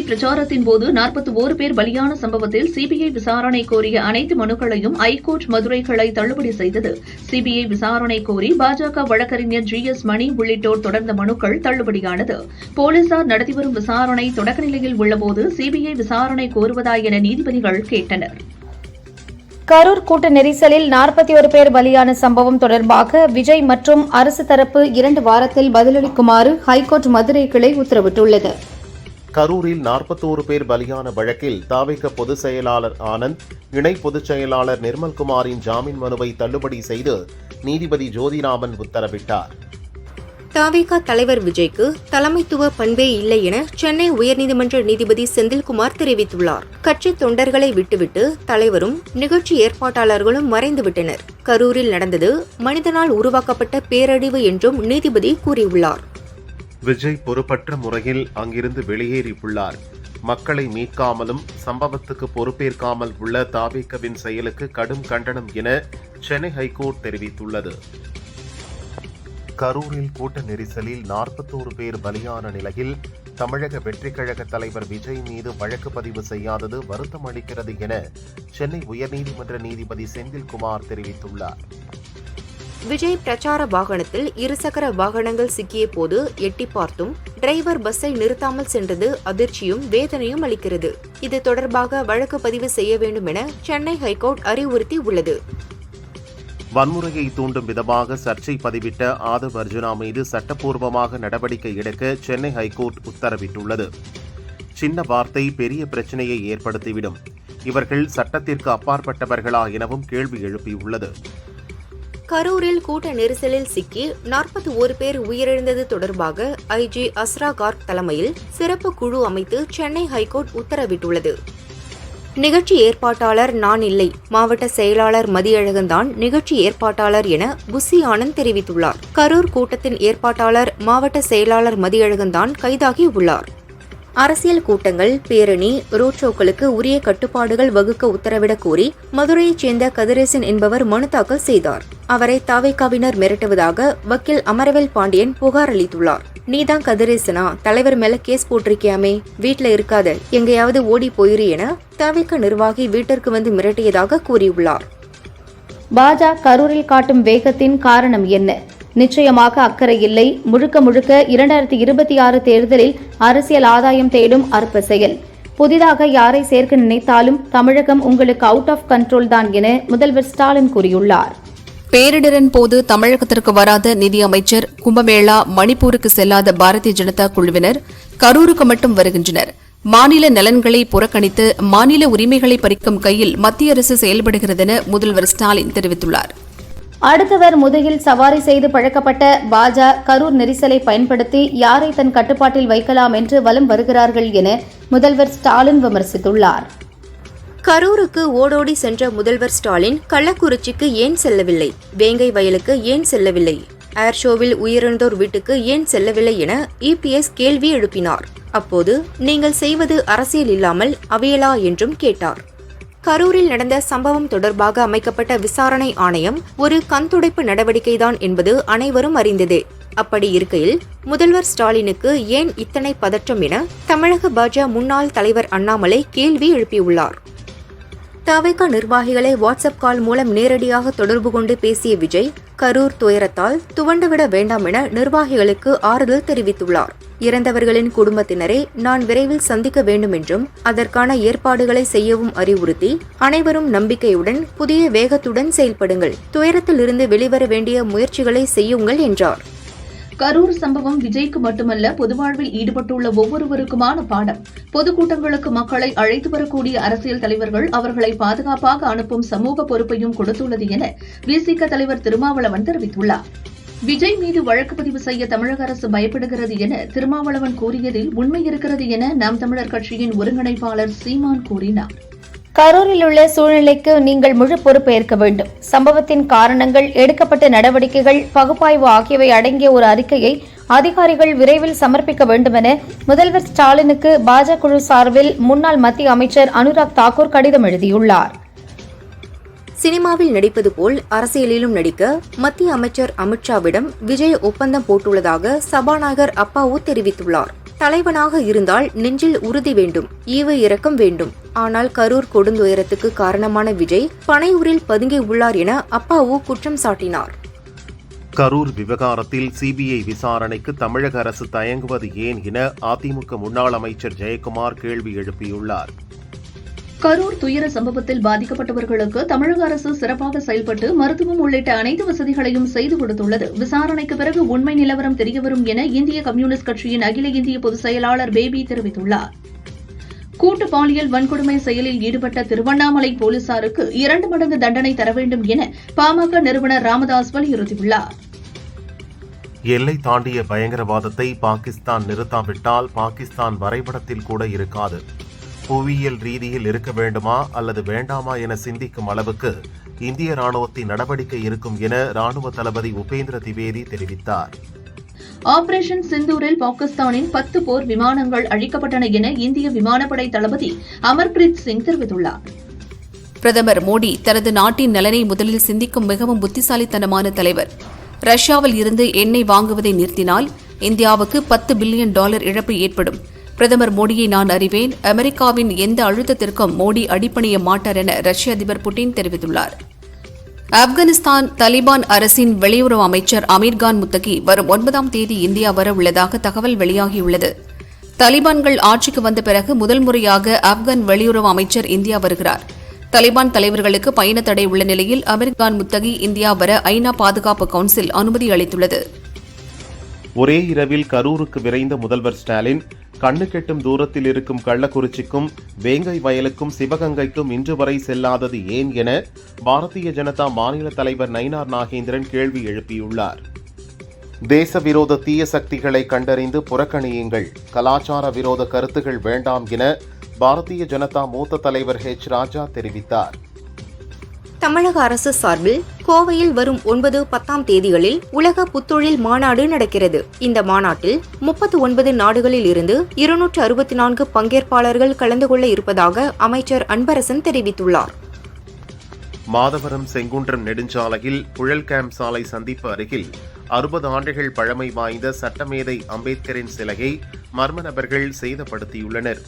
தேர்தல் பிரச்சாரத்தின் போது நாற்பத்தி ஓரு பேர் பலியான சம்பவத்தில் சிபிஐ விசாரணை கோரிய அனைத்து மனுக்களையும் ஐகோர்ட் மதுரை கிளை தள்ளுபடி செய்தது. சிபிஐ விசாரணை கோரி பாஜக வழக்கறிஞர் ஜி எஸ் மணி உள்ளிட்டோர் தொடர்ந்த மனுக்கள் தள்ளுபடியானது. போலீசார் நடத்தி வரும் விசாரணை தொடக்க நிலையில் உள்ளபோது சிபிஐ விசாரணை கோருவதா என நீதிபதிகள் கேட்டனர். கரூர் கூட்ட நெரிசலில் நாற்பத்தி ஒரு பேர் பலியான சம்பவம் தொடர்பாக விஜய் மற்றும் அரசு தரப்பு இரண்டு வாரத்தில் பதிலளிக்குமாறு ஹைகோர்ட் மதுரை கிளை உத்தரவிட்டுள்ளது. கரூரில் நாற்பத்தோரு பேர் பலியான வழக்கில் தாவிக பொதுச் செயலாளர் ஆனந்த் இணை பொதுச் செயலாளர் நிர்மல்குமாரின் ஜாமீன் மனுவை தள்ளுபடி செய்து நீதிபதி ஜோதிராமன் உத்தரவிட்டார். தாவேகா தலைவர் விஜய்க்கு தலைமைத்துவ பண்பே இல்லை என சென்னை உயர்நீதிமன்ற நீதிபதி செந்தில்குமார் தெரிவித்துள்ளார். கட்சி தொண்டர்களை விட்டுவிட்டு தலைவரும் நிகழ்ச்சி ஏற்பாட்டாளர்களும் மறைந்துவிட்டனர். கரூரில் நடந்தது மனிதனால் உருவாக்கப்பட்ட பேரழிவு என்றும் நீதிபதி கூறியுள்ளார். விஜய் பொறுப்பற்ற முறையில் அங்கிருந்து வெளியேறியுள்ளார் மக்களை மீட்காமலும் சம்பவத்துக்கு பொறுப்பேற்காமல் உள்ள தாவேக்கவின் செயலுக்கு கடும் கண்டனம் என சென்னை ஹைகோர்ட் தெரிவித்துள்ளது. கரூரில் கூட்ட நெரிசலில் நாற்பத்தோரு பேர் பலியான நிலையில் தமிழக வெற்றி கழக தலைவர் விஜய் மீது வழக்கு பதிவு செய்யாதது வருத்தம் அளிக்கிறது என சென்னை உயர்நீதிமன்ற நீதிபதி செந்தில்குமார் தெரிவித்துள்ளார். விஜய் பிரச்சார வாகனத்தில் இருசக்கர வாகனங்கள் சிக்கிய போது எட்டி பார்த்தும் டிரைவர் பஸ்ஸை நிறுத்தாமல் சென்றது அதிர்ச்சியும் வேதனையும் அளிக்கிறது. இது தொடர்பாக வழக்கு பதிவு செய்ய வேண்டும் என சென்னை ஹைகோர்ட் அறிவுறுத்தி உள்ளது. வன்முறையை தூண்டும் விதமாக சர்ச்சை பதிவிட்ட ஆதவ் அர்ஜுனா மீது சட்டப்பூர்வமாக நடவடிக்கை எடுக்க சென்னை ஹைகோர்ட் உத்தரவிட்டுள்ளது. சின்ன வார்த்தை பெரிய பிரச்சனையை ஏற்படுத்திவிடும். இவர்கள் சட்டத்திற்கு அப்பாற்பட்டவர்களா எனவும் கேள்வி எழுப்பியுள்ளது. கரூரில் கூட்ட நெரிசலில் சிக்கி நாற்பத்தி ஒரு பேர் உயிரிழந்தது தொடர்பாக ஐஜி அஸ்ரா கார்க் தலைமையில் சிறப்பு குழு அமைத்து சென்னை ஹைகோர்ட் உத்தரவிட்டுள்ளது. நிகழ்ச்சி ஏற்பாட்டாளர் நான் இல்லை மாவட்ட செயலாளர் மதியழகன்தான் நிகழ்ச்சி ஏற்பாட்டாளர் என புசி ஆனந்த் தெரிவித்துள்ளார். கரூர் கூட்டத்தின் ஏற்பாட்டாளர் மாவட்ட செயலாளர் மதியழகன்தான் கைதாகி உள்ளார். அரசியல் கூட்டங்கள் பேரணி ரோட் ஷோக்களுக்கு உரிய கட்டுப்பாடுகள் வகுக்க உத்தரவிடக் கோரி மதுரையைச் சேர்ந்த கதிரேசன் என்பவர் மனு தாக்கல் செய்தார். அவரை தாவேக்காவினர் மிரட்டுவதாக வக்கீல் அமரவேல் பாண்டியன் புகார் அளித்துள்ளார். நீதான் கதிரேசனா? தலைவர் மேல கேஸ் போட்டிருக்கியாமே? வீட்ல இருக்காத எங்கேயாவது ஓடி போயிரு என தாவேக்கா நிர்வாகி வீட்டிற்கு வந்து மிரட்டியதாக கூறியுள்ளார். பாஜ கரூரில் காட்டும் வேகத்தின் காரணம் என்ன? நிச்சயமாக அக்கறை இல்லை. முழுக்க முழுக்க இரண்டாயிரத்தி இருபத்தி ஆறு தேர்தலில் அரசியல் ஆதாயம் தேடும் அற்ப செயல். புதிதாக யாரை சேர்க்க நினைத்தாலும் தமிழகம் உங்களுக்கு அவுட் ஆஃப் கண்ட்ரோல் தான் என முதல்வர் ஸ்டாலின் கூறியுள்ளார். பேரிடரின் போது தமிழகத்திற்கு வராத நிதியமைச்சர் கும்பமேளா மணிப்பூருக்கு செல்லாத பாரதிய ஜனதா குழுவினர் கரூருக்கு மட்டும் வருகின்றனர். மாநில நலன்களை புறக்கணித்து மாநில உரிமைகளை பறிக்கும் கையில் மத்திய அரசு செயல்படுகிறது என முதல்வர் ஸ்டாலின் தெரிவித்துள்ளார். அடுத்தவர் முதுகில் சவாரி செய்து பழக்கப்பட்ட பாஜ கரூர் நெரிசலை பயன்படுத்தி யாரை தன் கட்டுப்பாட்டில் வைக்கலாம் என்று வலம் வருகிறார்கள் என முதல்வர் ஸ்டாலின் விமர்சித்துள்ளார். கரூருக்கு ஓடோடி சென்ற முதல்வர் ஸ்டாலின் கள்ளக்குறிச்சிக்கு ஏன் செல்லவில்லை? வேங்கை வயலுக்கு ஏன் செல்லவில்லை? ஏர் ஷோவில் உயிரிழந்தோர் வீட்டுக்கு ஏன் செல்லவில்லை என இபிஎஸ் கேள்வி எழுப்பினார். அப்போது நீங்கள் செய்வது அரசியல் இல்லாமல் அவியலா என்றும் கேட்டார். கரூரில் நடந்த சம்பவம் தொடர்பாக அமைக்கப்பட்ட விசாரணை ஆணையம் ஒரு கண்துடைப்பு நடவடிக்கைதான் என்பது அனைவரும் அறிந்ததே. அப்படி இருக்கையில் முதல்வர் ஸ்டாலினுக்கு ஏன் இத்தனை பதற்றம் என தமிழக பாஜ முன்னாள் தலைவர் அண்ணாமலை கேள்வி எழுப்பியுள்ளார். தவைக்கா நிர்வாகிகளை வாட்ஸ்அப் கால் மூலம் நேரடியாக தொடர்பு கொண்டு பேசிய விஜய் கரூர் துயரத்தால் துவண்டுவிட வேண்டாம் என நிர்வாகிகளுக்கு ஆறுதல் தெரிவித்துள்ளார். இறந்தவர்களின் குடும்பத்தினரை நான் விரைவில் சந்திக்க வேண்டும் என்றும் அதற்கான ஏற்பாடுகளை செய்யவும் அறிவுறுத்தி அனைவரும் நம்பிக்கையுடன் புதிய வேகத்துடன் செயல்படுங்கள் துயரத்திலிருந்து வெளிவர வேண்டிய முயற்சிகளை செய்யுங்கள் என்றார். கரூர் சம்பவம் விஜய்க்கு மட்டுமல்ல பொதுவாழ்வில் ஈடுபட்டுள்ள ஒவ்வொருவருக்குமான பாடம். பொதுக்கூட்டங்களுக்கு மக்களை அழைத்து வரக்கூடிய அரசியல் தலைவர்கள் அவர்களை பாதுகாப்பாக அனுப்பும் சமூக பொறுப்பையும் கொடுத்துள்ளது என விசிக தலைவர் திருமாவளவன் தெரிவித்துள்ளார். விஜய் மீது வழக்கு பதிவு செய்ய தமிழக அரசு பயப்படுகிறது என திருமாவளவன் கூறியதில் உண்மை இருக்கிறது என நாம் தமிழர் கட்சியின் ஒருங்கிணைப்பாளர் சீமான் கூறினார். கரூரில் உள்ள சூழ்நிலைக்கு நீங்கள் முழு பொறுப்பு ஏற்க வேண்டும். சம்பவத்தின் காரணங்கள் எடுக்கப்பட்ட நடவடிக்கைகள் பகுப்பாய்வு ஆகியவை அடங்கிய ஒரு அறிக்கையை அதிகாரிகள் விரைவில் சமர்ப்பிக்க வேண்டும் என முதல்வர் ஸ்டாலினுக்கு பாஜக குழு சார்பில் முன்னாள் மத்திய அமைச்சர் அனுராக் தாக்கூர் கடிதம் எழுதியுள்ளார். சினிமாவில் நடிப்பது போல் அரசியலிலும் நடிக்க மத்திய அமைச்சர் அமித்ஷாவிடம் விஜய் ஒப்பந்தம் போட்டுள்ளதாக சபாநாயகர் அப்பாவு தெரிவித்துள்ளார். தலைவனாக இருந்தால் நெஞ்சில் உறுதி வேண்டும் ஈவு இறக்கம் வேண்டும். ஆனால் கரூர் கொடுந்துயரத்துக்கு காரணமான விஜய் பனையூரில் பதுங்கி உள்ளார் என அப்பாவு குற்றம் சாட்டினார். கரூர் விவகாரத்தில் சிபிஐ விசாரணைக்கு தமிழக அரசு தயங்குவது ஏன் என அதிமுக முன்னாள் அமைச்சர் ஜெயக்குமார் கேள்வி எழுப்பியுள்ளார். கரூர் துயர சம்பவத்தில் பாதிக்கப்பட்டவர்களுக்கு தமிழக அரசு சிறப்பாக செயல்பட்டு மருத்துவம் உள்ளிட்ட அனைத்து வசதிகளையும் செய்து கொடுத்துள்ளது. விசாரணைக்கு பிறகு உண்மை நிலவரம் தெரியவரும் என இந்திய கம்யூனிஸ்ட் கட்சியின் அகில இந்திய பொதுச் செயலாளர் பேபி தெரிவித்துள்ளார். கூட்டு பாலியல் வன்கொடுமை செயலில் ஈடுபட்ட திருவண்ணாமலை போலீசாருக்கு இரண்டு மடங்கு தண்டனை தர வேண்டும் என பாமக நிறுவனர் ராமதாஸ் வலியுறுத்தியுள்ளார். எல்லை தாண்டிய பயங்கரவாதத்தை பாகிஸ்தான் நிறுத்தாவிட்டால் பாகிஸ்தான் வரைபடத்தில் கூட இருக்காது. புவியியல் ரீதியில் இருக்க வேண்டுமா அல்லது வேண்டாமா என சிந்திக்கும் அளவுக்கு இந்திய ராணுவத்தின் நடவடிக்கை இருக்கும் என ராணுவ தளபதி உபேந்திர திவேதி தெரிவித்தார். ஆபரேஷன் சிந்தூரில் பாகிஸ்தானின் பத்து போர் விமானங்கள் அழிக்கப்பட்டன என இந்திய விமானப்படை தளபதி அமர்பிரீத் சிங் தெரிவித்துள்ளார். பிரதமர் மோடி தனது நாட்டின் நலனை முதலில் சிந்திக்கும் மிகவும் புத்திசாலித்தனமான தலைவர். ரஷ்யாவில் இருந்து எண்ணெய் வாங்குவதை நிறுத்தினால் இந்தியாவுக்கு பத்து பில்லியன் டாலர் இழப்பு ஏற்படும். பிரதமர் மோடியை நான் அறிவேன். அமெரிக்காவின் எந்த அழுத்தத்திற்கும் மோடி அடிபணிய மாட்டார் என ரஷ்ய அதிபர் புட்டின் தெரிவித்துள்ளார். ஆப்கானிஸ்தான் தலிபான் அரசின் வெளியுறவு அமைச்சர் அமீர்கான் முத்தகி வரும் ஒன்பதாம் தேதி இந்தியா வர உள்ளதாக தகவல் வெளியாகியுள்ளது. தலிபான்கள் ஆட்சிக்கு வந்த பிறகு முதல் முறையாக ஆப்கான் வெளியுறவு அமைச்சர் இந்தியா வருகிறார். தலிபான் தலைவர்களுக்கு பயண தடை உள்ள நிலையில் அமீர்கான் முத்தகி இந்தியா வர ஐநா பாதுகாப்பு கவுன்சில் அனுமதி அளித்துள்ளது. ஒரே இரவில் கரூருக்கு விரைந்த முதல்வர் ஸ்டாலின் கண்ணு கெட்டும் தூரத்தில் இருக்கும் கள்ளக்குறிச்சிக்கும் வேங்கை வயலுக்கும் சிவகங்கைக்கும் இன்று வரை செல்லாதது ஏன் என பாரதிய ஜனதா மாநில தலைவர் நயினார் நாகேந்திரன் கேள்வி எழுப்பியுள்ளார். தேச விரோத தீய சக்திகளை கண்டறிந்து புறக்கணியுங்கள் கலாச்சார விரோத கருத்துகள் வேண்டாம் என பாரதிய ஜனதா மூத்த தலைவர் ஹெச். ராஜா தெரிவித்தார். தமிழக அரசு சார்பில் கோவையில் வரும் ஒன்பது பத்தாம் தேதிகளில் உலக புத்தொழில் மாநாடு நடக்கிறது. இந்த மாநாட்டில் முப்பத்து ஒன்பது நாடுகளில் இருந்து இருநூற்று அறுபத்தி நான்கு பங்கேற்பாளர்கள் கலந்து கொள்ள இருப்பதாக அமைச்சர் அன்பரசன் தெரிவித்துள்ளார். மாதவரம் செங்குன்றம் நெடுஞ்சாலையில் புழல் கேம்ப் சாலை சந்திப்பு அருகில் அறுபது ஆண்டுகள் பழமை வாய்ந்த சட்டமேதை அம்பேத்கரின் சிலையை மர்ம நபர்கள் சேதப்படுத்தியுள்ளனர்.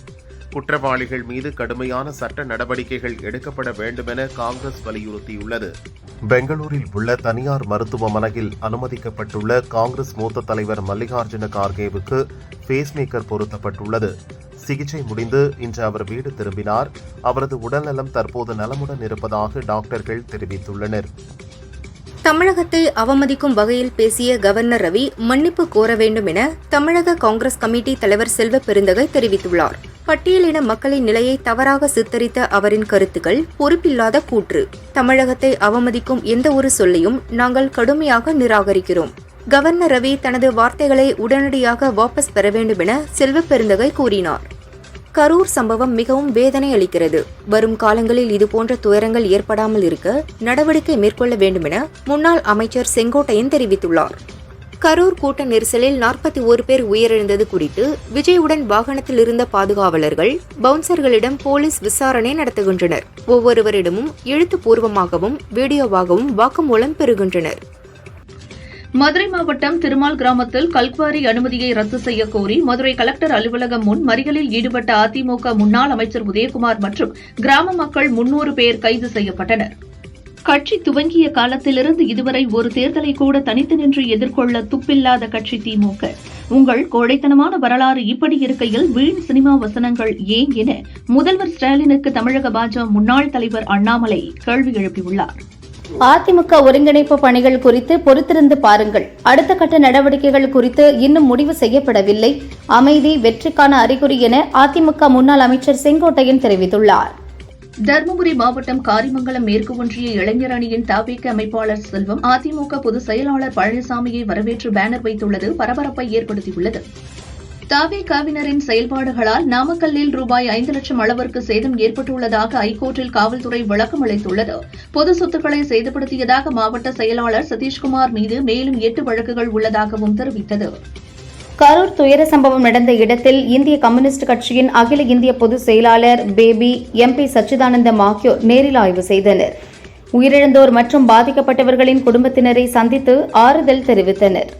குற்றவாளிகள் மீது கடுமையான சட்ட நடவடிக்கைகள் எடுக்கப்பட வேண்டுமென காங்கிரஸ் வலியுறுத்தியுள்ளது. பெங்களூரில் உள்ள தனியார் மருத்துவமனையில் அனுமதிக்கப்பட்டுள்ள காங்கிரஸ் மூத்த தலைவர் மல்லிகார்ஜுன கார்கேவுக்கு பேஸ்மேக்கர் பொருத்தப்பட்டுள்ளது. சிகிச்சை முடிந்து இன்று அவர் வீடு திரும்பினார். அவரது உடல்நலம் தற்போது நலமுடன் இருப்பதாக டாக்டர்கள் தெரிவித்துள்ளனர். தமிழகத்தை அவமதிக்கும் வகையில் பேசிய கவர்னர் ரவி மன்னிப்பு கோர வேண்டும் என தமிழக காங்கிரஸ் கமிட்டி தலைவர் செல்வ பெருந்தகை தெரிவித்துள்ளார். பட்டியலின மக்களின் நிலையை தவறாக சித்தரித்த அவரின் கருத்துக்கள் பொறுப்பில்லாத கூற்று. தமிழகத்தை அவமதிக்கும் எந்த ஒரு சொல்லையும் நாங்கள் கடுமையாக நிராகரிக்கிறோம். கவர்னர் ரவி தனது வார்த்தைகளை உடனடியாக வாபஸ் பெற வேண்டும் என செல்வ பெருந்தகை கூறினார். கரூர் சம்பவம் மிகவும் வேதனை அளிக்கிறது. வரும் காலங்களில் இதுபோன்ற துயரங்கள் ஏற்படாமல் இருக்க நடவடிக்கை மேற்கொள்ள வேண்டுமென முன்னாள் அமைச்சர் செங்கோட்டையன் தெரிவித்துள்ளார். கரூர் கூட்ட நெரிசலில் நாற்பத்தி ஒரு பேர் உயிரிழந்தது குறித்து விஜயுடன் வாகனத்தில் இருந்த பாதுகாவலர்கள் பவுன்சர்களிடம் போலீஸ் விசாரணை நடத்துகின்றனர். ஒவ்வொருவரிடமும் எழுத்துப்பூர்வமாகவும் வீடியோவாகவும் வாக்குமூலம் பெறுகின்றனர். மதுரை மாவட்டம் திருமால் கிராமத்தில் கல்குவாரி அனுமதியை ரத்து செய்ய கோரி மதுரை கலெக்டர் அலுவலகம் முன் மறியலில் ஈடுபட்ட அதிமுக முன்னாள் அமைச்சர் உதயகுமார் மற்றும் கிராம மக்கள் முன்னூறு பேர் கைது செய்யப்பட்டனா் கட்சி துவங்கிய காலத்திலிருந்து இதுவரை ஒரு தேர்தலை கூட தனித்து நின்று எதிர்கொள்ள துப்பில்லாத கட்சி திமுக. உங்கள் கோழைத்தனமான வரலாறு இப்படி இருக்கையில் வீண் சினிமா வசனங்கள் ஏன் என முதல்வர் ஸ்டாலினுக்கு தமிழக பாஜக முன்னாள் தலைவர் அண்ணாமலை கேள்வி எழுப்பியுள்ளார். அதிமுக ஒருங்கிணைப்பு பணிகள் குறித்து பொறுத்திருந்து பாருங்கள். அடுத்த கட்ட நடவடிக்கைகள் குறித்து இன்னும் முடிவு செய்யப்படவில்லை. அமைதி வெற்றிக்கான அறிகுறி என அதிமுக முன்னாள் அமைச்சர் செங்கோட்டையன் தெரிவித்துள்ளார். தருமபுரி மாவட்டம் காரிமங்கலம் மேற்கு ஒன்றிய இளைஞர் அணியின் தாவேக்க அமைப்பாளர் செல்வம் அதிமுக பொதுச் செயலாளர் பழனிசாமியை வரவேற்று பேனர் வைத்துள்ளது பரபரப்பை ஏற்படுத்தியுள்ளது. தாவேகாவினரின் செயல்பாடுகளால் நாமக்கல்லில் ரூபாய் ஐந்து லட்சம் அளவிற்கு சேதம் ஏற்பட்டுள்ளதாக ஐகோர்ட்டில் காவல்துறை விளக்கம் அளித்துள்ளது. பொது சொத்துக்களை சேதப்படுத்தியதாக மாவட்ட செயலாளர் சதீஷ்குமார் மீது மேலும் எட்டு வழக்குகள் உள்ளதாகவும் தெரிவித்தது. கரூர் துயர சம்பவம் நடந்த இடத்தில் இந்திய கம்யூனிஸ்ட் கட்சியின் அகில இந்திய பொதுச் செயலாளர் பேபி எம்பி சச்சிதானந்தம் ஆகியோர் நேரில் ஆய்வு செய்தனர். உயிரிழந்தோர் மற்றும் பாதிக்கப்பட்டவர்களின் குடும்பத்தினரை சந்தித்து ஆறுதல் தெரிவித்தனர்.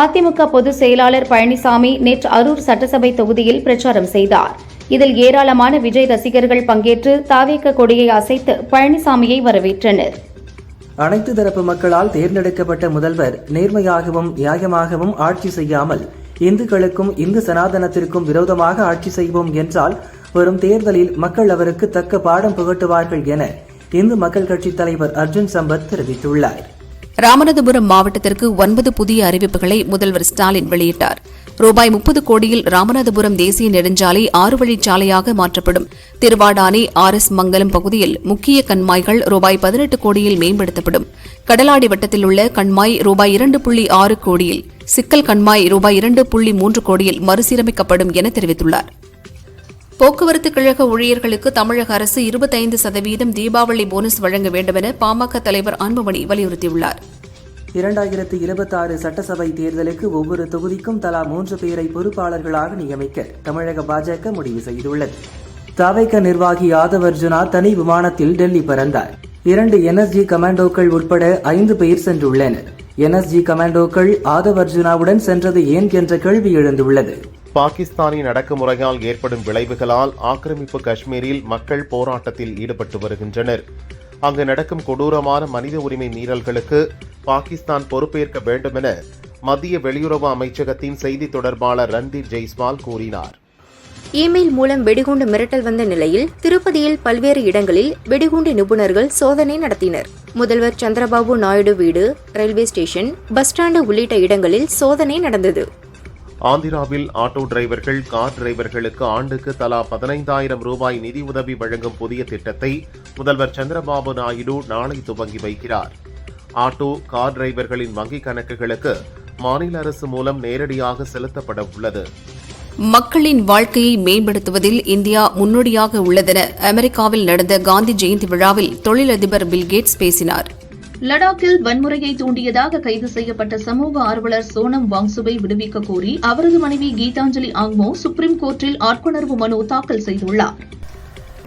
அதிமுக பொதுச் செயலாளர் பழனிசாமி நேற்று அரூர் சட்டசபை தொகுதியில் பிரச்சாரம் செய்தார். இதில் ஏராளமான விஜய் ரசிகர்கள் பங்கேற்று தாவேக்க கொடியை அசைத்து பழனிசாமியை வரவேற்றனர். அனைத்து தரப்பு மக்களால் தேர்ந்தெடுக்கப்பட்ட முதல்வர் நேர்மையாகவும் நியாயமாகவும் ஆட்சி செய்யாமல் இந்துக்களுக்கும் இந்து சனாதனத்திற்கும் விரோதமாக ஆட்சி செய்வோம் என்றால் வரும் தேர்தலில் மக்கள் அவருக்கு தக்க பாடம் புகட்டுவார்கள் என இந்து மக்கள் கட்சி தலைவர் அர்ஜுன் சம்பத் தெரிவித்துள்ளார். ராமநாதபுரம் மாவட்டத்திற்கு ஒன்பது புதிய அறிவிப்புகளை முதல்வர் ஸ்டாலின் வெளியிட்டார். ரூபாய் முப்பது கோடியில் ராமநாதபுரம் தேசிய நெடுஞ்சாலை ஆறு வழிச்சாலையாக மாற்றப்படும். திருவாடானை ஆர் எஸ் மங்கலம் பகுதியில் முக்கிய கண்மாய்கள் ரூபாய் பதினெட்டு கோடியில் மேம்படுத்தப்படும். கடலாடி வட்டத்தில் உள்ள கண்மாய் ரூபாய் இரண்டு புள்ளி ஆறு கோடியில் சிக்கல் கண்மாய் ரூபாய் இரண்டு புள்ளி மூன்று கோடியில் மறுசீரமைக்கப்படும் என தெரிவித்துள்ளார். போக்குவரத்து கழக ஊழியர்களுக்கு தமிழக அரசு இருபத்தைந்து சதவீதம் தீபாவளி போனஸ் வழங்க வேண்டுமென பாமக தலைவர் அன்புமணி வலியுறுத்தியுள்ளார். இரண்டாயிரத்து இருபத்தாறு சட்டசபை தேர்தலுக்கு ஒவ்வொரு தொகுதிக்கும் தலா மூன்று பேரை பொறுப்பாளர்களாக நியமிக்க தமிழக பாஜக முடிவு செய்துள்ளது. தவைக்க நிர்வாகி யாதவ் அர்ஜுனா தனி விமானத்தில் டெல்லி பறந்தார். இரண்டு என்எஸ்ஜி கமாண்டோக்கள் உட்பட ஐந்து பேர் சென்றுள்ளனர். என்எஸ்ஜி கமாண்டோக்கள் ஆதவ் அர்ஜுனாவுடன் சென்றது ஏன் என்ற கேள்வி எழுந்துள்ளது. பாகிஸ்தானின் அடக்குமுறையால் ஏற்படும் விளைவுகளால் ஆக்கிரமிப்பு காஷ்மீரில் மக்கள் போராட்டத்தில் ஈடுபட்டு வருகின்றனர். அங்கு நடக்கும் கொடூரமான மனித உரிமை மீறல்களுக்கு பாகிஸ்தான் பொறுப்பேற்க வேண்டும் என மத்திய வெளியுறவு அமைச்சகத்தின் செய்தி தொடர்பாளர் ரன்தீப் ஜெய்ஸ்வால் கூறினார். இமெயில் மூலம் வெடிகுண்டு மிரட்டல் வந்த நிலையில் திருப்பதியில் பல்வேறு இடங்களில் வெடிகுண்டு நிபுணர்கள் சோதனை நடத்தினர். முதல்வர் சந்திரபாபு நாயுடு வீடு ரயில்வே ஸ்டேஷன் பஸ் ஸ்டாண்டு உள்ளிட்ட இடங்களில் சோதனை நடந்தது. ஆந்திராவில் ஆட்டோ டிரைவர்கள் கார் டிரைவர்களுக்கு ஆண்டுக்கு தலா பதினைந்தாயிரம் ரூபாய் நிதியுதவி வழங்கும் புதிய திட்டத்தை முதல்வர் சந்திரபாபு நாயுடு நாளை துவங்கி வைக்கிறார். ஆட்டோ கார் டிரைவர்களின் வங்கிக் கணக்குகளுக்கு மாநில அரசு மூலம் நேரடியாக செலுத்தப்பட உள்ளது. மக்களின் வாழ்க்கையை மேம்படுத்துவதில் இந்தியா முன்னோடியாக உள்ளதென அமெரிக்காவில் நடந்த காந்தி ஜெயந்தி விழாவில் தொழிலதிபர் பில்கேட்ஸ் பேசினார். லடாக்கில் வன்முறையை தூண்டியதாக கைது செய்யப்பட்ட சமூக ஆர்வலர் சோனம் வாங்சுவை விடுவிக்க கோரி அவரது மனைவி கீதாஞ்சலி ஆங்மோ சுப்ரீம் கோர்ட்டில் ஆட்கொணர்வு மனு தாக்கல் செய்துள்ளார்.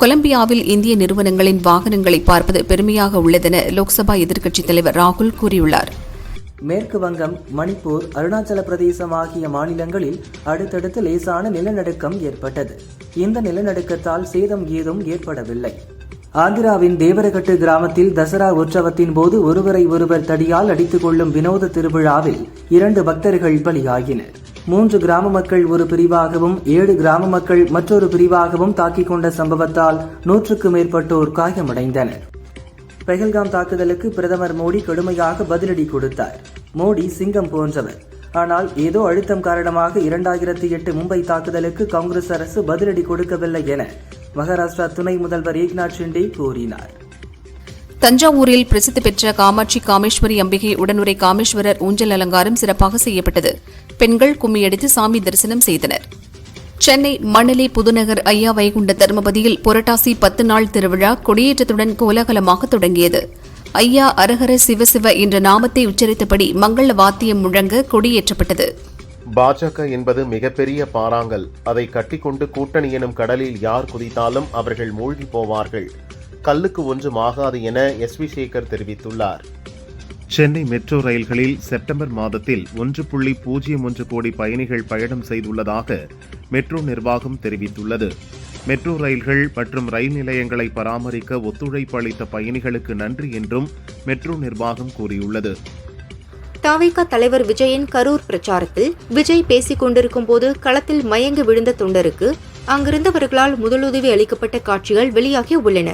கொலம்பியாவில் இந்திய நிறுவனங்களின் வாகனங்களை பார்ப்பது பெருமையாக உள்ளதென லோக்சபா எதிர்க்கட்சித் தலைவர் ராகுல் கூறியுள்ளார். மேற்கு வங்கம் மணிப்பூர் அருணாச்சல பிரதேசம் ஆகிய மாநிலங்களில் அடுத்தடுத்து லேசான நிலநடுக்கம் ஏற்பட்டது. இந்த நிலநடுக்கத்தால் சேதம் ஏதும் ஏற்படவில்லை. ஆந்திராவின் தேவரகட்டு கிராமத்தில் தசரா உற்சவத்தின் போது ஒருவரை ஒருவர் தடியால் அடித்துக் கொள்ளும் வினோத திருவிழாவில் இரண்டு பக்தர்கள் பலியாகினர். மூன்று கிராம மக்கள் ஒரு பிரிவாகவும் ஏழு கிராம மக்கள் மற்றொரு பிரிவாகவும் தாக்கிக் கொண்ட சம்பவத்தால் நூற்றுக்கு மேற்பட்டோர் காயமடைந்தனர். பெஹல்காம் தாக்குதலுக்கு பிரதமர் மோடி கடுமையாக பதிலடி கொடுத்தார். மோடி சிங்கம் போன்றவர். ஆனால் ஏதோ அழுத்தம் காரணமாக இரண்டாயிரத்தி எட்டு மும்பை தாக்குதலுக்கு காங்கிரஸ் அரசு பதிலடி கொடுக்கவில்லை என மகாராஷ்டிரா துணை முதல்வர் ஏக்நாத் ஷிண்டே கூறினார். தஞ்சாவூரில் பிரசித்தி பெற்ற காமாட்சி காமேஸ்வரி அம்பிகை உடனுரை காமேஸ்வரர் ஊஞ்சல் அலங்காரம் சிறப்பாக செய்யப்பட்டது. பெண்கள் கும்மியடித்து சாமி தரிசனம் செய்தனர். சென்னை மணலி புதுநகர் ஐயா வைகுண்ட தர்மபதியில் புரட்டாசி பத்து நாள் திருவிழா கொடியேற்றத்துடன் கோலாகலமாக தொடங்கியது. ஐயா அரஹர சிவசிவ என்ற நாமத்தை உச்சரித்தபடி மங்கள வாத்தியம் முழங்க கொடியேற்றப்பட்டது. பாஜக என்பது மிகப்பெரிய பாறாங்கல். அதை கட்டிக்கொண்டு கூட்டணி எனும் கடலில் யார் குதித்தாலும் அவர்கள் மூழ்கி போவார்கள். கல்லுக்கு ஒன்றும் ஆகாது என எஸ் வி சேகர் தெரிவித்துள்ளார். சென்னை மெட்ரோ ரயில்களில் செப்டம்பர் மாதத்தில் ஒன்று புள்ளி பூஜ்ஜியம் ஒன்று கோடி பயணிகள் பயணம் செய்துள்ளதாக மெட்ரோ நிர்வாகம் தெரிவித்துள்ளது. மெட்ரோ ரயில்கள் மற்றும் ரயில் நிலையங்களை பராமரிக்க ஒத்துழைப்பு அளித்த பயணிகளுக்கு நன்றி என்றும் மெட்ரோ நிர்வாகம் கூறியுள்ளது. தாவேகா தலைவர் விஜயின் கரூர் பிரச்சாரத்தில் விஜய் பேசிக் கொண்டிருக்கும் போது களத்தில் மயங்கி விழுந்த தொண்டருக்கு அங்கிருந்தவர்களால் முதலுதவி அளிக்கப்பட்ட காட்சிகள் வெளியாகி உள்ளன.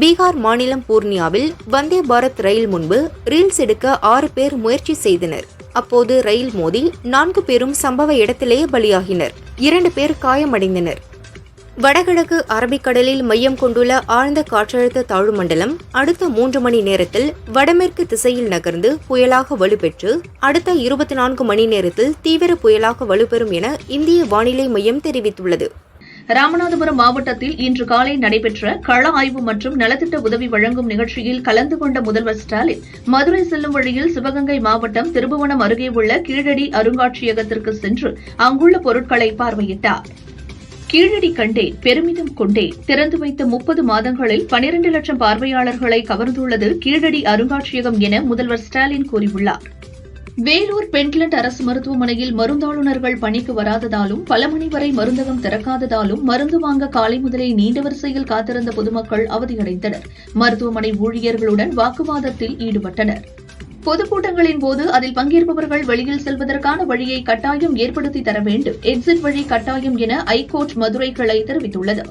பீகார் மாநிலம் பூர்ணியாவில் வந்தே பாரத் ரயில் முன்பு ரீல்ஸ் எடுக்க ஆறு பேர் முயற்சி செய்தனர். அப்போது ரயில் மோதி நான்கு பேரும் சம்பவ இடத்திலேயே பலியாகினர். இரண்டு பேர் காயமடைந்தனர். வடகிழக்கு அரபிக்கடலில் மையம் கொண்டுள்ள ஆழ்ந்த காற்றழுத்த தாழ்வு மண்டலம் அடுத்த மூன்று மணி நேரத்தில் வடமேற்கு திசையில் நகர்ந்து புயலாக வலுப்பெற்று அடுத்த இருபத்தி நான்கு மணி நேரத்தில் தீவிர புயலாக வலுப்பெறும் என இந்திய வானிலை மையம் தெரிவித்துள்ளது. ராமநாதபுரம் மாவட்டத்தில் இன்று காலை நடைபெற்ற கள ஆய்வு மற்றும் நலத்திட்ட உதவி வழங்கும் நிகழ்ச்சியில் கலந்து கொண்ட முதல்வர் ஸ்டாலின் மதுரை செல்லும் வழியில் சிவகங்கை மாவட்டம் திருபுவனம் அருகே உள்ள கீழடி அருங்காட்சியகத்திற்கு சென்று அங்குள்ள பொருட்களை பார்வையிட்டார். கீழடி கண்டே பெருமிதம் கொண்டே திறந்து வைத்த முப்பது மாதங்களில் பனிரண்டு லட்சம் பார்வையாளர்களை கவர்ந்துள்ளது கீழடி அருங்காட்சியகம் என முதல்வர் ஸ்டாலின் கூறியுள்ளார். வேலூர் பென்கிலண்ட் அரசு மருத்துவமனையில் மருந்தாளுநர்கள் பணிக்கு வராததாலும் பல மணி வரை மருந்தகம் திறக்காததாலும் மருந்து வாங்க காலை முதலே நீண்ட வரிசையில் காத்திருந்த பொதுமக்கள் அவதியடைந்தனர். மருத்துவமனை ஊழியர்களுடன் வாக்குவாதத்தில் ஈடுபட்டனர். பொதுக்கூட்டங்களின் போது அதில் பங்கேற்பவர்கள் வெளியில் செல்வதற்கான வழியை கட்டாயம் ஏற்படுத்தி தர வேண்டும். எக்ஸிட் வழி கட்டாயம் என ஐகோர்ட் மதுரை கிளை தெரிவித்துள்ளது.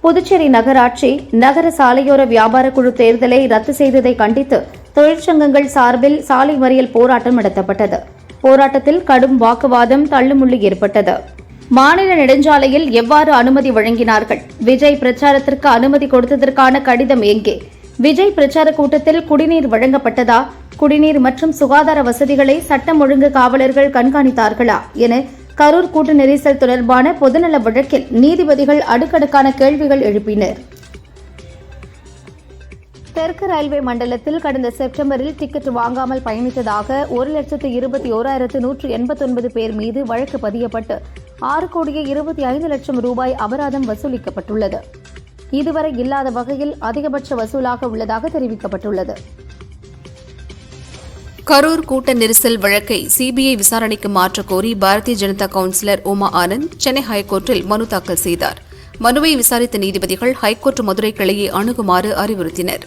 புதுச்சேரி நகராட்சி நகர சாலையோர வியாபார குழு தேர்தலை ரத்து செய்ததை கண்டித்து தொழிற்சங்கங்கள் சார்பில் சாலை மறியல் போராட்டம் நடத்தப்பட்டது. போராட்டத்தில் கடும் வாக்குவாதம் தள்ளுமுள்ளு ஏற்பட்டது. மாநில நெடுஞ்சாலையில் எவ்வாறு அனுமதி வழங்கினார்கள்? விஜய் பிரச்சாரத்திற்கு அனுமதி கொடுத்ததற்கான கடிதம் எங்கே? விஜய் பிரச்சார கூட்டத்தில் குடிநீர் வழங்கப்பட்டதா? குடிநீர் மற்றும் சுகாதார வசதிகளை சட்டம் ஒழுங்கு காவலர்கள் கண்காணித்தார்களா? என கரூர் கூட்ட நெரிசல் தொடர்பான பொதுநல வழக்கில் நீதிபதிகள் அடுக்கடுக்கான கேள்விகள் எழுப்பினர். தெற்கு ரயில்வே மண்டலத்தில் கடந்த செப்டம்பரில் டிக்கெட் வாங்காமல் பயணித்ததாக ஒரு லட்சத்து இருபத்தி ஓராயிரத்து நூற்று எண்பத்தொன்பது பேர் மீது வழக்கு பதியப்பட்டு ஆறு கோடியே இருபத்தி ஐந்து லட்சம் ரூபாய் அபராதம் வசூலிக்கப்பட்டுள்ளது. இதுவரை இல்லாத வகையில் அதிகபட்ச வசூலாக உள்ளதாக தெரிவிக்கப்பட்டுள்ளது. கரூர் கூட்ட நெரிசல் வழக்கை சிபிஐ விசாரணைக்கு மாற்றக் கோரி பாரதிய ஜனதா கவுன்சிலர் உமா ஆனந்த் சென்னை ஹைகோர்ட்டில் மனு தாக்கல் செய்தார். மனுவை விசாரித்த நீதிபதிகள் ஹைகோர்ட் மதுரை கிளையை அணுகுமாறு அறிவுறுத்தினர்.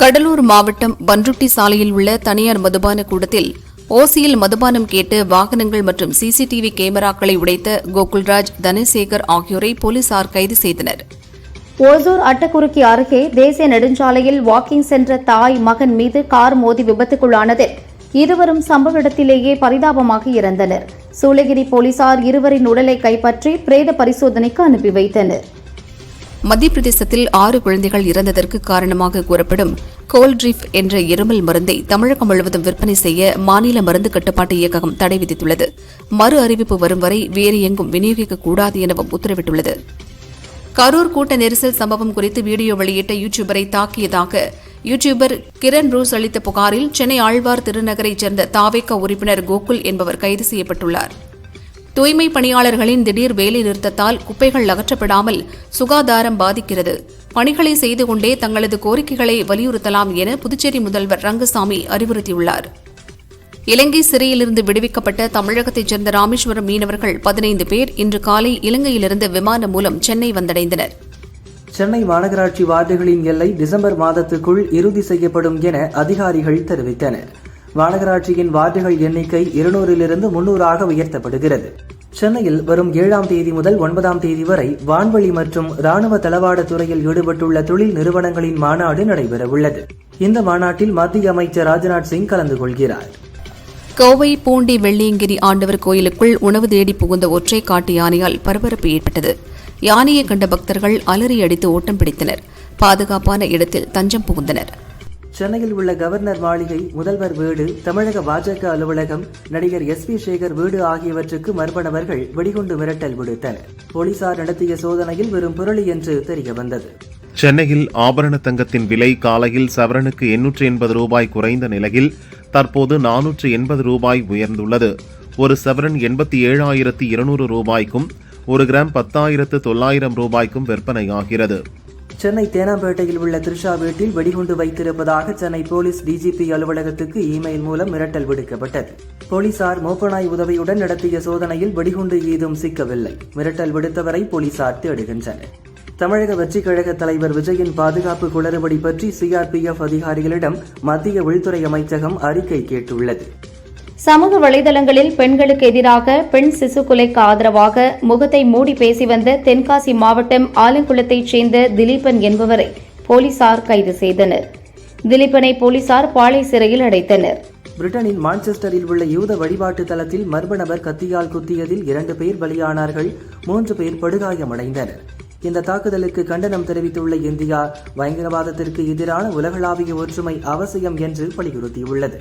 கடலூர் மாவட்டம் பன்ருட்டி சாலையில் உள்ள தனியார் மதுபான கூடத்தில் ஓசியில் மதுபானம் கேட்டு வாகனங்கள் மற்றும் சிசிடிவி கேமராக்களை உடைத்த கோகுல்ராஜ் தனசேகர் ஆகியோரை போலீசார் கைது செய்தனர். ஓசூர் அட்டக்குறுக்கி அருகே தேசிய நெடுஞ்சாலையில் வாக்கிங் சென்ற தாய் மகன் மீது கார் மோதி விபத்துக்குள்ளானதில் இருவரும் சம்பவ இடத்திலேயே பரிதாபமாக இறந்தனர். சூளகிரி போலீசார் இருவரின் உடலை கைப்பற்றி பிரேத பரிசோதனைக்கு அனுப்பி வைத்தனர். மத்திய பிரதேசத்தில் ஆறு குழந்தைகள் இறந்ததற்கு காரணமாக கூறப்படும் கோல்ட்ரிஃப் என்ற இருமல் மருந்தை தமிழகம் முழுவதும் விற்பனை செய்ய மாநில மருந்து கட்டுப்பாட்டு இயக்ககம் தடை விதித்துள்ளது. மறு அறிவிப்பு வரும் வரை வேறு எங்கும் விநியோகிக்கக்கூடாது எனவும் உத்தரவிட்டுள்ளது. கரூர் கூட்ட நெரிசல் சம்பவம் குறித்து வீடியோ வெளியிட்ட யூடியூபரை தாக்கியதாக யூடியூபர் கிரண் ரூஸ் அளித்த புகாரில் சென்னை ஆழ்வார் திருநகரைச் சேர்ந்த தாவேக உறுப்பினர் கோகுல் என்பவர் கைது செய்யப்பட்டுள்ளார். தூய்மை பணியாளர்களின் திடீர் வேலை நிறுத்தத்தால் குப்பைகள் அகற்றப்படாமல் சுகாதாரம் பாதிக்கிறது. பணிகளை செய்து கொண்டே தங்களது கோரிக்கைகளை வலியுறுத்தலாம் என புதுச்சேரி முதல்வர் ரங்கசாமி அறிவுறுத்தியுள்ளார். இலங்கை சிறையிலிருந்து விடுவிக்கப்பட்ட தமிழகத்தைச் சேர்ந்த ராமேஸ்வரம் மீனவர்கள் பதினைந்து பேர் இன்று காலை இலங்கையிலிருந்து விமானம் மூலம் சென்னை வந்தடைந்தனர். சென்னை மாநகராட்சி வார்டுகளின் எல்லை டிசம்பர் மாதத்துக்குள் இறுதி செய்யப்படும் என அதிகாரிகள் தெரிவித்தனர். மாநகராட்சியின் வார்டுகள் எண்ணிக்கை இருநூறிலிருந்து முன்னூறாக உயர்த்தப்படுகிறது. சென்னையில் வரும் ஏழாம் தேதி முதல் ஒன்பதாம் தேதி வரை வான்வழி மற்றும் ராணுவ தளவாட துறையில் ஈடுபட்டுள்ள தொழில் நிறுவனங்களின் மாநாடு நடைபெறவுள்ளது. இந்த மாநாட்டில் மத்திய அமைச்சர் ராஜ்நாத் சிங் கலந்து கொள்கிறார். கோவை பூண்டி வெள்ளியங்கிரி ஆண்டவர் கோயிலுக்குள் உணவு தேடி புகுந்த ஒற்றை காட்டு யானையால் பரபரப்பு ஏற்பட்டது. யானையை கண்ட பக்தர்கள் அலறி அடித்து ஓட்டம் பிடித்தனர். பாதுகாப்பான இடத்தில் தஞ்சம் புகுந்தனர். சென்னையில் உள்ள கவர்னர் மாளிகை முதல்வர் வீடு தமிழக பாஜக அலுவலகம் நடிகர் எஸ் பி சேகர் வீடு ஆகியவற்றுக்கு மர்ம நபர்கள் வெடிகுண்டு மிரட்டல் விடுத்தனர். போலீசார் நடத்திய சோதனையில் வெறும் புரளி என்று தெரிய வந்தது சென்னையில் ஆபரண தங்கத்தின் விலை காலையில் சவரனுக்கு எண்ணூற்று எண்பது ரூபாய் குறைந்த நிலையில் தற்போது நானூற்று எண்பது ரூபாய் உயர்ந்துள்ளது. ஒரு சவரன் எண்பத்தி ஏழாயிரத்தி இருநூறு ரூபாய்க்கும் ஒரு கிராம் பத்தாயிரத்து தொள்ளாயிரம் ரூபாய்க்கும் விற்பனையாகிறது. சென்னை தேனாம்பேட்டையில் உள்ள த்ரிஷா வீட்டில் வெடிகுண்டு வைத்திருப்பதாக சென்னை போலீஸ் டிஜிபி அலுவலகத்துக்கு இமெயில் மூலம் மிரட்டல் விடுக்கப்பட்டது. போலீசார் மோப்பனாய் உதவியுடன் நடத்திய சோதனையில் வெடிகுண்டு ஏதும் சிக்கவில்லை. மிரட்டல் விடுத்தவரை போலீசார் தேடுகின்றனர். தமிழக வெற்றிக் கழக தலைவர் விஜயின் பாதுகாப்பு குளறுபடி பற்றி சிஆர்பிஎஃப் அதிகாரிகளிடம் மத்திய உள்துறை அமைச்சகம் அறிக்கை கேட்டுள்ளது. சமூக வலைதளங்களில் பெண்களுக்கு எதிராக பெண் சிசு கொலைக்கு ஆதரவாக முகத்தை மூடி பேசி வந்த தென்காசி மாவட்டம் ஆலங்குளத்தைச் சேர்ந்த திலீபன் என்பவரை போலீசார் கைது செய்தனர். திலீபனை போலீசார் பாளை சிறையில் அடைத்தனர். பிரிட்டனின் மான்செஸ்டரில் உள்ள யூத வழிபாட்டு தலத்தில் மர்ம நபர் கத்தியால் குத்தியதில் இரண்டு பேர் பலியானார்கள் மூன்று பேர் படுகாயமடைந்தனர். இந்த தாக்குதலுக்கு கண்டனம் தெரிவித்துள்ள இந்தியா பயங்கரவாதத்திற்கு எதிரான உலகளாவிய ஒற்றுமை அவசியம் என்று வலியுறுத்தியுள்ளது.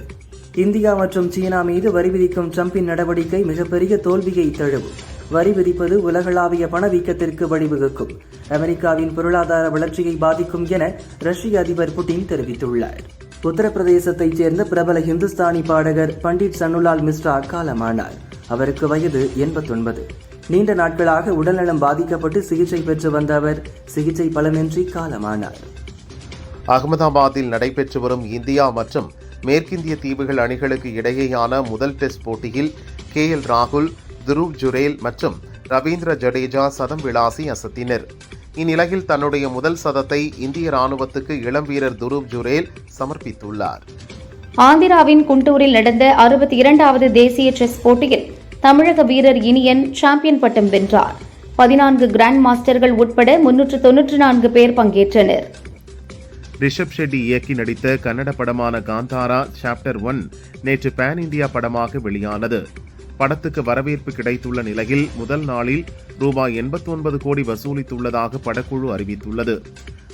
இந்தியா மற்றும் சீனா மீது வரி விதிக்கும் ட்ரம்பின் நடவடிக்கை மிகப்பெரிய தோல்வியை தழுவும். வரி விதிப்பது உலகளாவிய பணவீக்கத்திற்கு வழிவகுக்கும். அமெரிக்காவின் பொருளாதார வளர்ச்சியை பாதிக்கும் என ரஷ்ய அதிபர் புட்டின் தெரிவித்துள்ளார். உத்தரப்பிரதேசத்தைச் சேர்ந்த பிரபல இந்துஸ்தானி பாடகர் பண்டிட் சன்னுலால் மிஸ்ரா காலமானார். அவருக்கு வயது எண்பத்தொன்பது. நீண்ட நாட்களாக உடல்நலம் பாதிக்கப்பட்டு சிகிச்சை பெற்று வந்த அவர் சிகிச்சை பலனின்றி காலமானார். அகமதாபாத்தில் நடைபெற்று வரும் இந்தியா மற்றும் மேற்கிந்திய தீவுகள் அணிகளுக்கு இடையேயான முதல் டெஸ்ட் போட்டியில் கே எல் ராகுல் துருவ் ஜுரேல் மற்றும் ரவீந்திர ஜடேஜா சதம் விளாசி அசத்தினர். இந்நிலையில் தன்னுடைய முதல் சதத்தை இந்திய ராணுவத்துக்கு இளம் வீரர் துருவ் ஜுரேல் சமர்ப்பித்துள்ளார். ஆந்திராவின் குண்டூரில் நடந்த அறுபத்தி இரண்டாவது தேசிய செஸ் போட்டியில் தமிழக வீரர் இனியன் சாம்பியன் பட்டம் வென்றார். பதினான்கு கிராண்ட் மாஸ்டர்கள் உட்பட முன்னூற்று தொன்னூற்று நான்கு பேர் பங்கேற்றனர். ரிஷப் ஷெட்டி இயக்கி நடித்த கன்னட படமான காந்தாரா சாப்டர் ஒன் நேற்று பேன் இந்தியா படமாக வெளியானது. படத்துக்கு வரவேற்பு கிடைத்துள்ள நிலையில் முதல் நாளில் ரூபாய் 89 கோடி வசூலித்துள்ளதாக படக்குழு அறிவித்துள்ளது.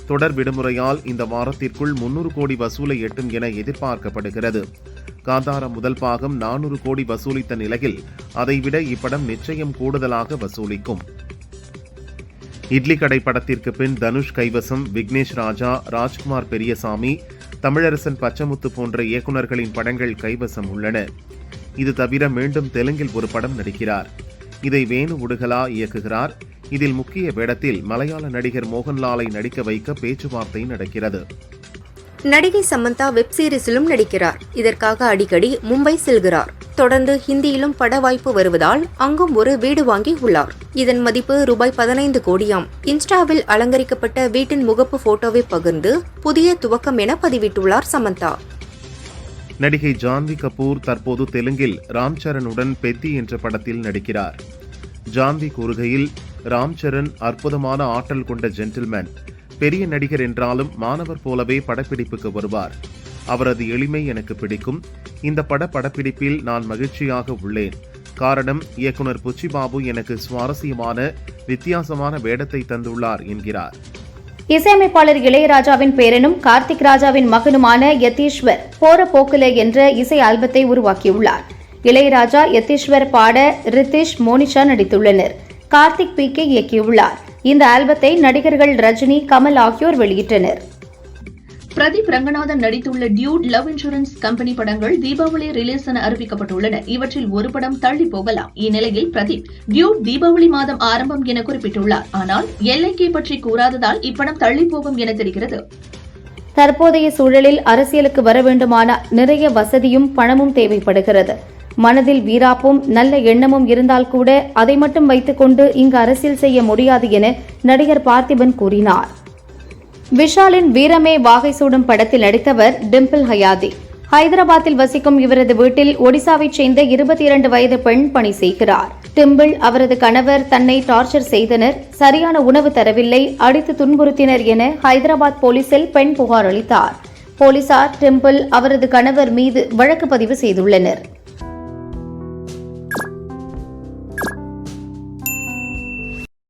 தொடர் விடுமுறையால் இந்த வாரத்திற்குள் முன்னூறு கோடி வசூலை எட்டும் என எதிர்பார்க்கப்படுகிறது. காந்தாரா முதல் பாகம் நானூறு கோடி வசூலித்த நிலையில் அதைவிட இப்படம் நிச்சயம் கூடுதலாக வசூலிக்கும். இட்லி கடை படத்திற்கு பின் தனுஷ் கைவசம் விக்னேஷ் ராஜா ராஜ்குமார் பெரியசாமி தமிழரசன் பச்சமுத்து போன்ற இயக்குநர்களின் படங்கள் கைவசம் உள்ளன. இது தவிர மீண்டும் தெலுங்கில் ஒரு படம் நடிக்கிறார். இதை வேணு உடுகலா இயக்குகிறார். இதில் முக்கிய வேடத்தில் மலையாள நடிகர் மோகன்லாலை நடிக்க வைக்க பேச்சுவார்த்தை நடக்கிறது. நடிகை சமந்தா வெப் சீரிஸிலும் நடிக்கிறார். இதற்காக அடிக்கடி மும்பை செல்கிறார். தொடர்ந்து ஹிந்தியிலும் பட வாய்ப்பு வருவதால் அங்கும் ஒரு வீடு வாங்கி உள்ளார். இதன் மதிப்பு ரூபாய் பதினைந்து கோடியாம். இன்ஸ்டாவில் அலங்கரிக்கப்பட்ட வீட்டின் முகப்பு போட்டோவை பகிர்ந்து புதிய துவக்கம் என பதிவிட்டுள்ளார் சமந்தா. நடிகை ஜான்வி கபூர் தற்போது தெலுங்கில் ராம் சரணுடன் பெத்தி என்ற படத்தில் நடிக்கிறார். ஜான்வி கூறுகையில் ராம் சரண் அற்புதமான ஆற்றல் கொண்ட ஜென்டில்மேன் பெரிய நடிகர் என்றாலும் மாணவர் போலவே படப்பிடிப்புக்கு வருவார். அவரது எளிமை எனக்கு பிடிக்கும். இந்த பட படப்பிடிப்பில் நான் மகிழ்ச்சியாக உள்ளேன். காரணம் இயக்குனர் புச்சிபாபு எனக்கு சுவாரஸ்யமான வித்தியாசமான வேடத்தை தந்துள்ளார் என்கிறார். இசையமைப்பாளர் இளையராஜாவின் பேரனும் கார்த்திக் ராஜாவின் மகனுமான யத்தீஸ்வர் போற போக்குல என்ற இசை ஆல்பத்தை உருவாக்கியுள்ளார். இளையராஜா யத்தீஸ்வர் பாட ரித்திஷ் மோனிஷா நடித்துள்ளனர். கார்த்திக் பி கே இயக்கியுள்ளார். இந்த ஆல்பத்தை நடிகர்கள் ரஜினி கமல் ஆகியோர் வெளியிட்டனர். பிரதீப் ரங்கநாதன் நடித்துள்ள டியூட் லவ் இன்சூரன்ஸ் கம்பெனி படங்கள் தீபாவளி ரிலீஸ் என அறிவிக்கப்பட்டுள்ளன. இவற்றில் ஒரு படம் தள்ளி போகலாம். இந்நிலையில் பிரதீப் டியூட் தீபாவளி மாதம் ஆரம்பம் என குறிப்பிட்டுள்ளார். ஆனால் எல்லைக்கே பற்றி கூறாததால் இப்படம் தள்ளி போகும் என தெரிகிறது. தற்போதைய சூழலில் அரசியலுக்கு வர வேண்டுமான நிறைய வசதியும் பணமும் தேவைப்படுகிறது. மனதில் வீராப்பும் நல்ல எண்ணமும் இருந்தால் கூட அதை மட்டும் வைத்துக்கொண்டு இங்கு அரசியல் செய்ய முடியாது என நடிகர் பார்த்திபன் கூறினார். விஷாலின் வீரமே வாகை சூடும் படத்தில் நடித்தவர் டிம்பிள் ஹயாதி. ஹைதராபாத்தில் வசிக்கும் இவரது வீட்டில் ஒடிசாவைச் சேர்ந்த இருபத்தி இரண்டு வயது பெண் பணி செய்கிறார். டிம்பிள் அவரது கணவர் தன்னை டார்ச்சர் செய்தனர் சரியான உணவு தரவில்லை அடித்து துன்புறுத்தினர் என ஹைதராபாத் போலீசில் பெண் புகார் அளித்தார். போலீசார் டிம்பிள் அவரது கணவர் மீது வழக்கு பதிவு செய்துள்ளனர்.